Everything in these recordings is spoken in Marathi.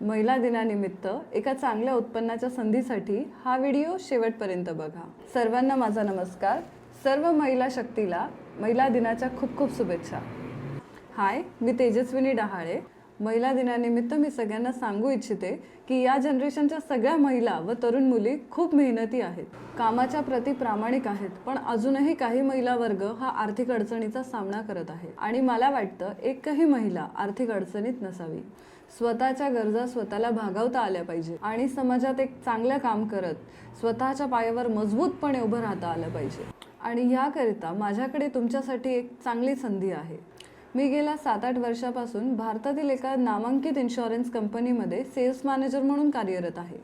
महिला दिनानिमित्त एका चांगल्या उत्पन्नाच्या संधीसाठी हा व्हिडिओ शेवटपर्यंत बघा. सर्वांना माझा नमस्कार. सर्व महिला शक्तीला महिला दिनाच्या खूप खूप शुभेच्छा. हाय मी तेजस्विनी डहाळे. महिला दिनानिमित्त मी सगळ्यांना सांगू इच्छिते की या जनरेशनच्या सगळ्या महिला व तरुण मुली खूप मेहनती आहेत. कामाच्या प्रती प्रामाणिक आहेत पण अजूनही काही महिला वर्ग हा आर्थिक अडचणीचा सामना करत आहे आणि मला वाटतं एकही महिला आर्थिक अडचणीत नसावी. स्वतःच्या गरजा स्वतःला भागवता आल्या पाहिजे आणि समाजात एक चांगलं काम करत स्वतःच्या पायावर मजबूतपणे उभं राहता आलं पाहिजे. आणि याकरिता माझ्याकडे तुमच्यासाठी एक चांगली संधी आहे. मी गेल्या सात आठ वर्षापासून भारतातील एका नामांकित इन्शुरन्स कंपनीमध्ये सेल्स मॅनेजर म्हणून कार्यरत आहे.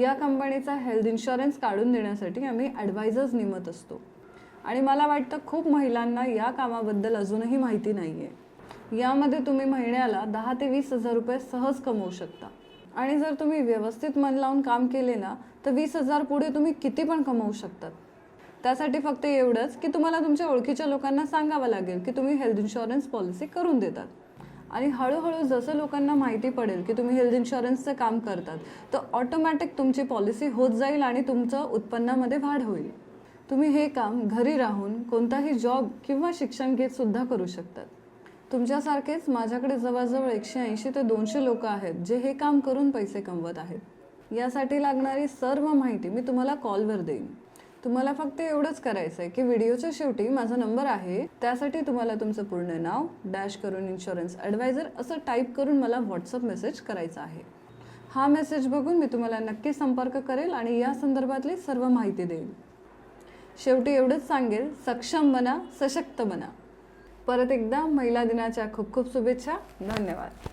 या कंपनीचा हेल्थ इन्शुरन्स काढून देण्यासाठी आम्ही ॲडवायझर्स नेमत असतो. आणि मला वाटतं खूप महिलांना या कामाबद्दल अजूनही माहिती नाही आहे यामध्ये तुम्ही महिन्याला दहा ते वीस हजार रुपये सहज कमवू शकता. आणि जर तुम्ही व्यवस्थित मन लावून काम केले ना तर वीस हजार पुढे तुम्ही किती पण कमवू शकतात. त्यासाठी फक्त एवढंच की तुम्हाला तुमच्या ओळखीच्या लोकांना सांगावं लागेल की तुम्ही हेल्थ इन्शुरन्स पॉलिसी करून देतात. आणि हळूहळू जसं लोकांना माहिती पडेल की तुम्ही हेल्थ इन्शुरन्सचं काम करतात तर ऑटोमॅटिक तुमची पॉलिसी होत जाईल आणि तुमचं उत्पन्नामध्ये वाढ होईल. तुम्ही हे काम घरी राहून कोणताही जॉब किंवा शिक्षण घेतसुद्धा करू शकतात. तुमच्यासारखेच माझ्याकडे जवळजवळ एकशे ऐंशी ते दोनशे लोक आहेत जे हे काम करून पैसे कमवत आहेत. यासाठी लागणारी सर्व माहिती मी तुम्हाला कॉलवर देईन. तुम्हाला फक्त एवढंच करायचं आहे की व्हिडिओच्या शेवटी माझा नंबर आहे त्यासाठी तुम्हाला तुमचं पूर्ण नाव डॅश करून इन्शुरन्स ॲडवायझर असं टाईप करून मला व्हॉट्सअप मेसेज करायचा आहे. हा मेसेज बघून मी तुम्हाला नक्की संपर्क करेल आणि या संदर्भातली सर्व माहिती देईल शेवटी एवढंच सांगेल सक्षम बना सशक्त बना. परत एकदा महिला दिनाच्या खूप खूप शुभेच्छा. धन्यवाद.